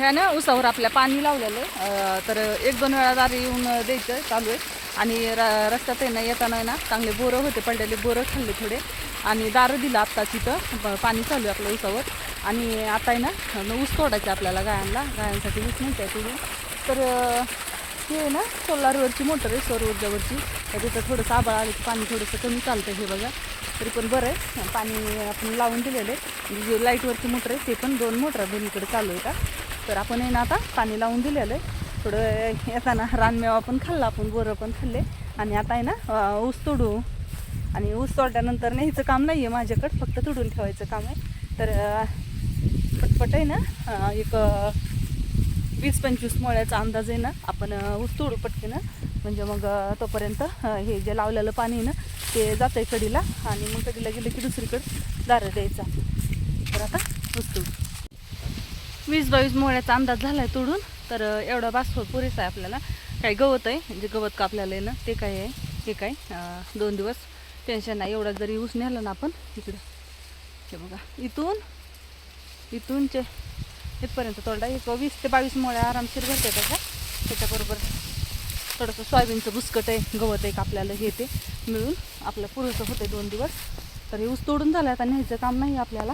ह्या ना उसावर आपल्या पाणी लावलेलं तर एक दोन वेळा दारी येऊन द्यायचं चालू आहे. आणि र रस्त्यात आहे ना येताना आहे ना चांगले बोरं होते पडलेले बोरं खाल्ले थोडे. आणि दारं दिलं आत्ता तिथं पाणी चालू आहे आपल्या उसावर. आणि आता आहे ना ऊस तोडायचं आपल्याला गायांना. गायांसाठी ऊस नाही आहे तिथे तर अं, हे आहे ना सोलारवरची मोटर आहे सौर ऊर्जावरची. तर तिथं थोडंसं आबाळ आलं की पाणी थोडंसं कमी चालतं हे बघा. तरी पण बरं आहे. पाणी आपण लावून दिलेलं आहे. म्हणजे जे लाईटवरची मोटर आहे ते पण दोन मोटर दोन्हीकडे चालू आहे का? तर आपण आहे ना आता पाणी लावून दिलेलं आहे. थोडं येताना रानमेवा पण खाल्ला आपण बोरं पण खाल्ले. आणि आता आहे ना ऊस तोडू. आणि ऊस तोडल्यानंतर न्यायचं काम नाही आहे माझ्याकडं फक्त तोडून ठेवायचं काम आहे. तर पटपट आहे ना एक वीस पंचवीस मोळ्याचा अंदाज आहे ना आपण ऊस तोडू पटकन. म्हणजे मग तोपर्यंत हे जे लावलेलं पाणी आहे ना ते जातं आहे कडीला. आणि मग कडीला गेलं की दुसरीकडं दारं द्यायचा. तर आता ऊस तोडू. वीस बावीस मोळ्याचा अंदाज झाला आहे तोडून तर एवढा बास पुरेसा आहे आपल्याला. काही गवत आहे जे गवत कापल्याला आहे ना ते काय आहे हे काय दोन दिवस टेन्शन नाही. एवढा जरी ऊस नेला ना आपण इकडं. हे बघा इथून इथूनचे इथपर्यंत तोडा. एक वीस ते बावीस मोळ्या आरामशीर भरते त्याच्या त्याच्याबरोबर थोडंसं सोयाबीनचं बुसकट आहे गवत आहे आपल्याला हे ते मिळून आपलं पुरेसं होतं दोन दिवस. तर हे ऊस तोडून झालं आता न्यायचं काम नाही आपल्याला.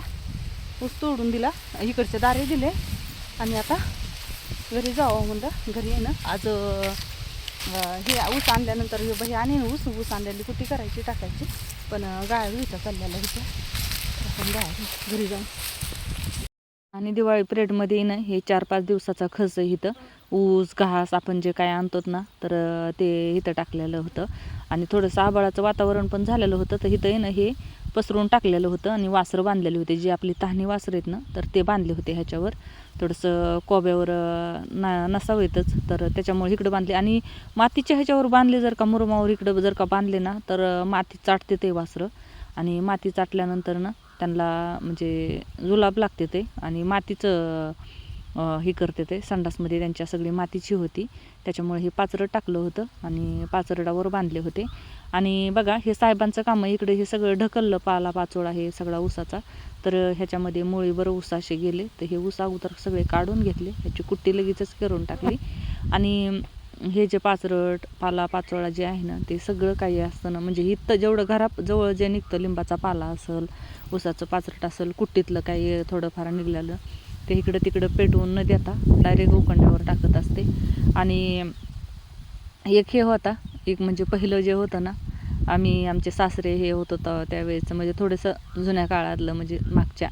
ऊस तोडून दिला. इकडचे दारे दिले. आणि आता घरी जावं म्हणलं. घरी येणं. आज हे ऊस आणल्यानंतर हे बाई आणि ऊस. ऊस आणलेली कुठे करायची टाकायची. पण गाळ घ्यायचा कल्ल्याला इथं. आपण घरी जाऊन. आणि दिवाळी पिरियडमध्ये ना हे चार पाच दिवसाचा खर्च इथं. ऊस घास आपण जे काय आणतो ना तर ते इथं टाकलेलं होतं. आणि थोडंसं आबाळाचं वातावरण पण झालेलं होतं. तर इथं येणं ना हे पसरून टाकलेलं होतं आणि वासरं बांधलेले होते. जे आपली तहानी वासरं आहेत ना तर ते बांधले होते ह्याच्यावर. थोडंसं कोब्यावर ना ना नसावेतच. तर त्याच्यामुळे इकडं बांधले. आणि मातीच्या ह्याच्यावर बांधले जर का मुरुमावर इकडं जर का बांधले ना तर माती चाटते ते वासरं. आणि माती चाटल्यानंतर ना त्यांना म्हणजे जुलाब लागते ते. आणि मातीचं हे करते ते. संडासमध्ये त्यांच्या सगळी मातीची होती. त्याच्यामुळे हे पाचरं टाकलं होतं आणि पाचरडावर बांधले होते. आणि बघा हे साहेबांचं काम आहे इकडे हे सगळं ढकललं पाला पाचोळा हे सगळा ऊसाचा. तर ह्याच्यामध्ये मुळीभर ऊस असे गेले. तर हे ऊस अगोदर सगळे काढून घेतले. ह्याची कुट्टी लगेचच करून टाकली. आणि हे जे पाचरट पाला पाचोळा जे आहे ना ते सगळं काही असतं ना म्हणजे इथं जेवढं घरा जवळ जे निघतं लिंबाचा पाला असेल ऊसाचं पाचरट असेल कुट्टीतलं काही थोडंफार निघालं ते इकडं तिकडं पेटवून न देता डायरेक्ट उकंड्यावर टाकत असते. आणि एक हे होता एक म्हणजे पहिलं जे होतं ना आम्ही आमचे सासरे हे होत होतं त्यावेळेचं म्हणजे थोडंसं जुन्या काळातलं म्हणजे मागच्या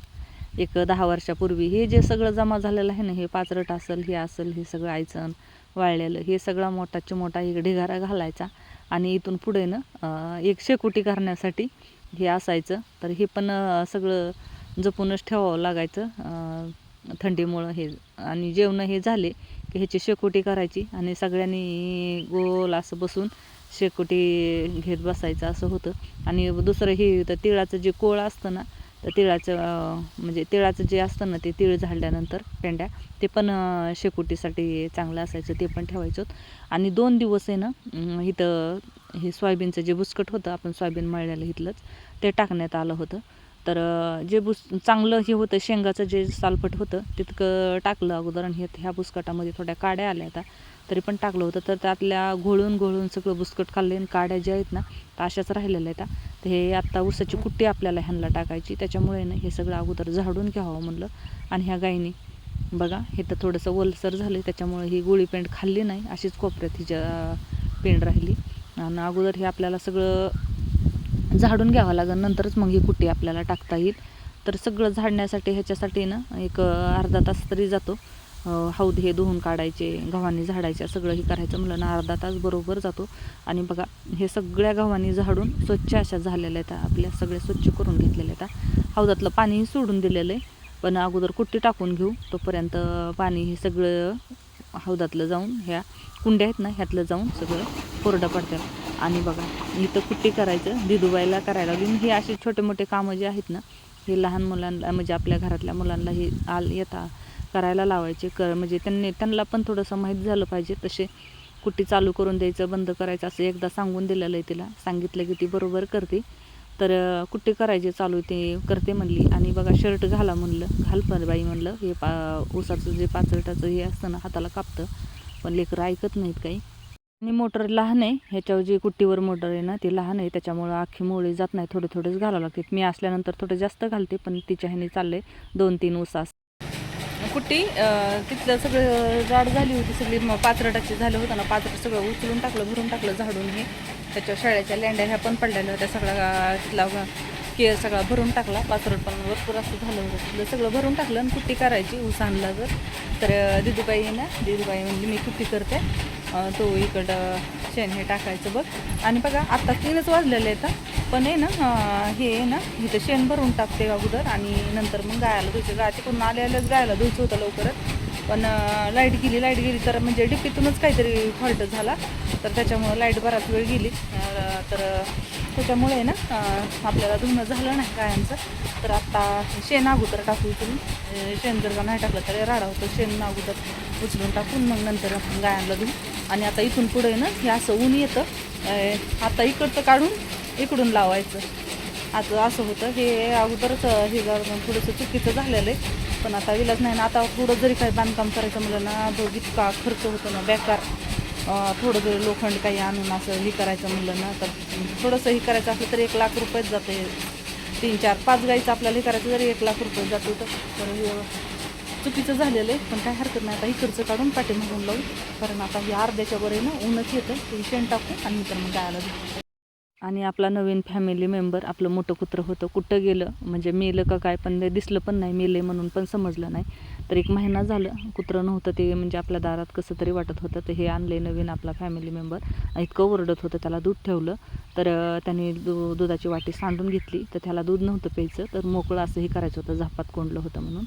एक दहा वर्षापूर्वी हे जे सगळं जमा झालेलं आहे ना हे पाचरट असेल हे असेल हे सगळं आयचं वाळलेलं हे सगळा मोठाच्या मोठा एक ढिगारा घालायचा आणि इथून पुढे ना एक शेकोटी करण्यासाठी हे असायचं. तर हे पण सगळं जपूनच ठेवावं लागायचं. थंडीमुळं हे आणि जेवणं हे झाले की ह्याची शेकोटी करायची आणि सगळ्यांनी गोल असं बसून शेकोटी घेत बसायचं असं होतं. आणि दुसरं हे तर तिळाचं जे कोळ असतं ना तर तिळाचं म्हणजे तिळाचं जे असतं ना ते तिळ झाडल्यानंतर पेंड्या ते पण शेकोटीसाठी चांगलं असायचं ते पण ठेवायचं. आणि दोन दिवस आहे ना इथं हे सोयाबीनचं जे बुसकट होतं आपण सोयाबीन मळल्याला इथलंच ते टाकण्यात आलं होतं. तर जे बुस चांगलं हे होतं शेंगाचं जे सालपट होतं तितकं टाकलं अगोदर आणि हे ह्या बुसकटामध्ये थोड्या काड्या आल्या आता तरी पण टाकलं होतं. तर त्यातल्या घोळून घोळून सगळं बुसकट खाल्ले आणि काड्या ज्या आहेत ना तर अशाच राहिलेल्या आहेत तर हे आत्ता ऊसाची कुट्टी आपल्याला ह्यांना टाकायची त्याच्यामुळे ना हे सगळं अगोदर झाडून घ्यावं म्हणलं. आणि ह्या गाईनी बघा हे तर थोडंसं ओलसर झालं त्याच्यामुळे ही गोळी पेंड खाल्ली नाही अशीच कोपऱ्यात हिच्या पेंड राहिली. आणि अगोदर हे आपल्याला सगळं झाडून घ्यावं लागेल नंतरच मग ही कुट्टी आपल्याला टाकता येईल. तर सगळं झाडण्यासाठी ह्याच्यासाठी ना एक अर्धा तास तरी जातो. हौद हे धुवून काढायचे गव्हाणी झाडायच्या सगळं हे करायचं म्हणलं ना अर्धा तास बरोबर जातो. आणि बघा हे सगळ्या गव्हाणी झाडून स्वच्छ अशा झालेल्या आहेत आपल्या सगळ्या स्वच्छ करून घेतलेल्या आहेत. हौदातलं पाणीही सोडून दिलेलं आहे पण अगोदर कुट्टी टाकून घेऊ. तोपर्यंत पाणी हे सगळं हौदातलं जाऊन ह्या कुंड्या आहेत ना ह्यातलं जाऊन सगळं कोरडं पडतात आणि बघा इथं कुट्टी करायचं? दिदुबाईला करायला लागली. हे असे छोटे मोठे कामं जे आहेत ना हे लहान मुलांना म्हणजे आपल्या घरातल्या मुलांना हे आल येता करायला लावायचे. कर म्हणजे त्यांनी त्यांना पण थोडंसं माहीत झालं पाहिजे. तसे कुट्टी चालू करून द्यायचं बंद करायचं असं एकदा सांगून दिलेलं आहे तिला. सांगितलं की ती बरोबर करते. तर कुठे कुट्टी करायची चालू ते करते म्हणली. आणि बघा शर्ट घाला म्हणलं. घाल पण बाई म्हणलं. हे पा ऊसाचं जे पाचरटाचं हे असतं ना हाताला कापतं. पण लेकरं ऐकत नाहीत काही. आणि मोटर लहान आहे ह्याच्यावर जी कुट्टीवर मोटर आहे ना ती लहान आहे त्याच्यामुळं आखी मोळी जात नाही थोडे थोडेच घालावं लागते. मी असल्यानंतर थोडं जास्त घालते पण तिच्या ह्याने चाललंय दोन तीन उसास कुट्टी तिथलं सगळं जाड झाली होती सगळी म- पाचरटाची झालं होतं ना पात्र सगळं उचलून टाकलं भरून टाकलं झाडून हे. त्याच्या शाळेच्या लेंड्या ह्या पण पडलेल्या होत्या सगळा तिथला केअर सगळा भरून टाकला पाचरट पण भरपूर असं झालं होतं. तिथलं सगळं भरून टाकलं आणि कुट्टी करायची ऊस आणला जर. तर दिदूबाई ना दिदूबाई म्हणजे मी कुट्टी करते. तो इकडं शेण हे टाकायचं बघ. आणि बघा आत्ता तीनच वाजलेले आहेत पण आहे ना हे आहे ना इथं शेण भरून टाकते अगोदर आणि नंतर मग गायला धुयचं गाय तिकडून आल्या आल्याच गायला धुयचं होतं लवकरच. पण लाइट गेली लाइट गेली तर म्हणजे डिपीतूनच काहीतरी फॉल्ट झाला. तर त्याच्यामुळं लाइट बराच वेळ गेली. तर त्याच्यामुळे ना आपल्याला धुणं झालं नाही गायांचं. तर आत्ता शेण अगोदर टाकू उचलून शेण जर का नाही टाकलं तर राडा होतं शेण अगोदर उचलून टाकून मग नंतर आपण गायांना धुवू. आणि आता इथून पुढे ना हे असं ऊन येतं. आता इकडचं काढून इकडून लावायचं. आता असं होतं हे अगोदरच हे थोडंसं चुकीचं झालेलं आहे. पण आता विलाज नाही ना आता पुढं जरी काही बांधकाम करायचं म्हणलं ना बघ इतका खर्च होतो ना बेकार. थोडं जरी लोखंड काही आणून असं हे करायचं म्हणलं ना तर थोडंसं हे करायचं असलं तर एक लाख रुपयेच जाते. तीन चार पाच गाईचं आपल्याला हे करायचं जरी एक लाख रुपये जातो तर हे चुकीचं झालेलं आहे. पण काय हरकत नाही. आता इकडचं काढून पाठीमागून लावू. कारण आता हे अर्ध्याच्या वर आहे ना ऊनच येतं. ते शेण टाकू आणि नंतर मग गायला आणि आपला नवीन फॅमिली मेंबर आपलं मोठं कुत्रं होतं कुठं गेलं? म्हणजे मेलं का काय पण दिसलं पण नाही मेले म्हणून पण समजलं नाही. तर एक महिना झालं कुत्रं नव्हतं ते म्हणजे आपल्या दारात कसं तरी वाटत होतं तर हे आणले नवीन आपला फॅमिली मेंबर इतकं ओरडत होतं त्याला दूध ठेवलं. तर त्याने दु दुधाची वाटी सांडून घेतली. तर त्याला दूध नव्हतं प्यायचं. तर मोकळं असं हे करायचं होतं झापात कोंडलं होतं म्हणून.